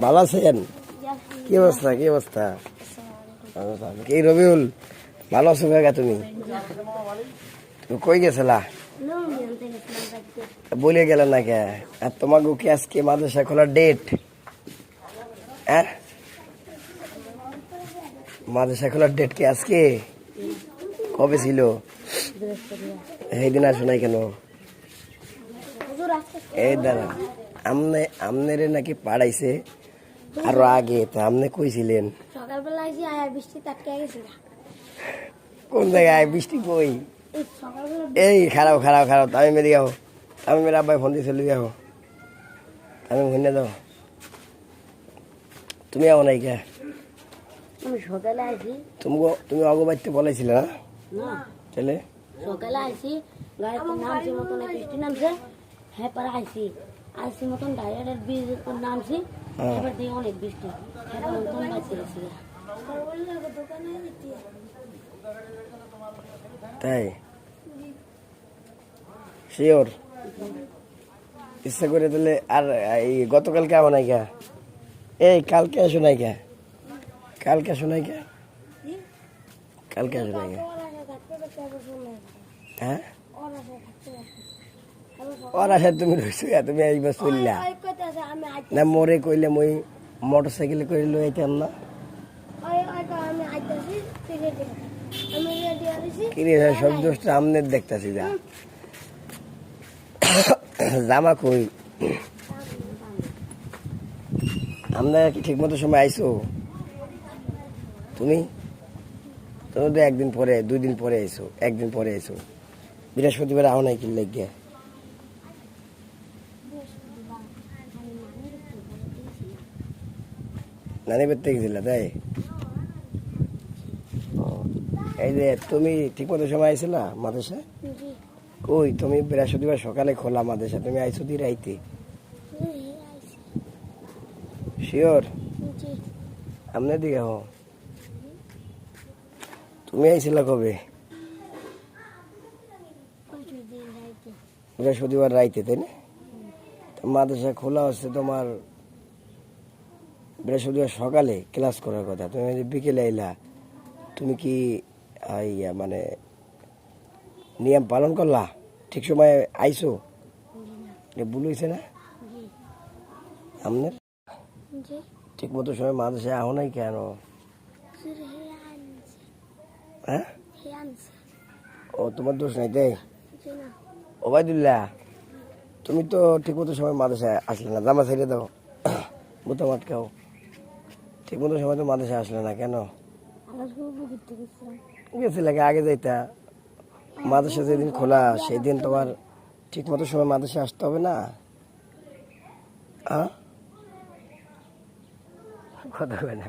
ভালো কি অবস্থা কি অবস্থা? রবিউল? ভালো কই বলে গেলে না কে? আর তোমাকে কি আজকে মাদ্রাসা খোলার ডেট হ্যাঁ? মাদ্রাসা খোলার ডেট কি আজকে? কবে ছিল? এই দিন আসো নাই কেন? এই দাঁড়া আমনে আমনেরে নাকি পাড়াইছে। আরও আগে তো আমনে কইছিলেন। সকালবেলা আয়া বৃষ্টি তাটকে গেছে কোন জায়গায় বৃষ্টি কই? এই খারাপ খারাপ খারাপ আমি মেরে যাও আমি মেরে আব্বাই ফোন দিয়ে চলে যাও আমি ভুনে দাও তুমি আও নাই কে আমি সকালে আসি তুমি তুমি অগবাইতে বলেছিলে না? না। তাহলে? সকালে আসি গাড়িতে নামছি মতন এক বৃষ্টি নামছে। হ্যাঁ পরে আসি আসি মতন ডাইরেক্টের বীজ নামছি হ্যাঁ। এবার দিয়ে অনেক বৃষ্টি হ্যাঁ মতন বাঁচে গেছি তাই শিওর ইচ্ছা করে তাহলে আর এই গতকালকে আমার নাই কে এই কালকে আসো নাই কে কালকে আসো নাই কে কালকে আসো নাই কে হ্যাঁ ওর আশা তুমি ইয়া, তুমি চললা না মোরে কইলে মই মোটর সাইকেলে করে লই আইতাম না। কিরে সব দোষটা আমনের দেখতাছি যা। জামা কই? আমরা কি ঠিক মতো সময় আইসো তুমি? তুমি তো একদিন পরে দুই দিন পরে আইসো একদিন পরে আইসো বৃহস্পতিবার আও নাই কি লেগে নানি বেরতে গেছিল তাই? এই যে তুমি ঠিক মতো সময় আইছিলা মাদ্রাসায় কই তুমি বৃহস্পতিবার সকালে খোলা মাদ্রাসা তুমি আইসো দি রাইতে? শিওর? আমনে দিকে হো তুমি আইছিলা কবে? বৃহস্পতিবার রাইতে তাই না? মাদ্রাসা খোলা হচ্ছে তোমার বৃহস্পতিবার সকালে ক্লাস করার কথা। তুমি যে বিকেলে আইলা। তুমি কি ইয়া মানে নিয়ম পালন করলা? ঠিক সময় আইসো ভুল হয়েছে না? আপনার ঠিক মতো সময় মাদ্রাসায় আহো নাই কেন? হ্যাঁ? ও তোমার দোষ নাই তাই? ওবায়দুল্লাহ তুমি তো ঠিক মতো সময় মাদ্রাসায় আসলে না। জামা ছেড়ে দাও। বোতাম আটকাও ঠিক মতো সময় তো মাদেশে আসলে না কেন? গেছিল আগে যাইতা? মাদ্রাসা যেদিন খোলা সেই দিন তোমার ঠিক মতো সময় মাদেশে আসতে হবে না? হ্যাঁ? কথা হবে না।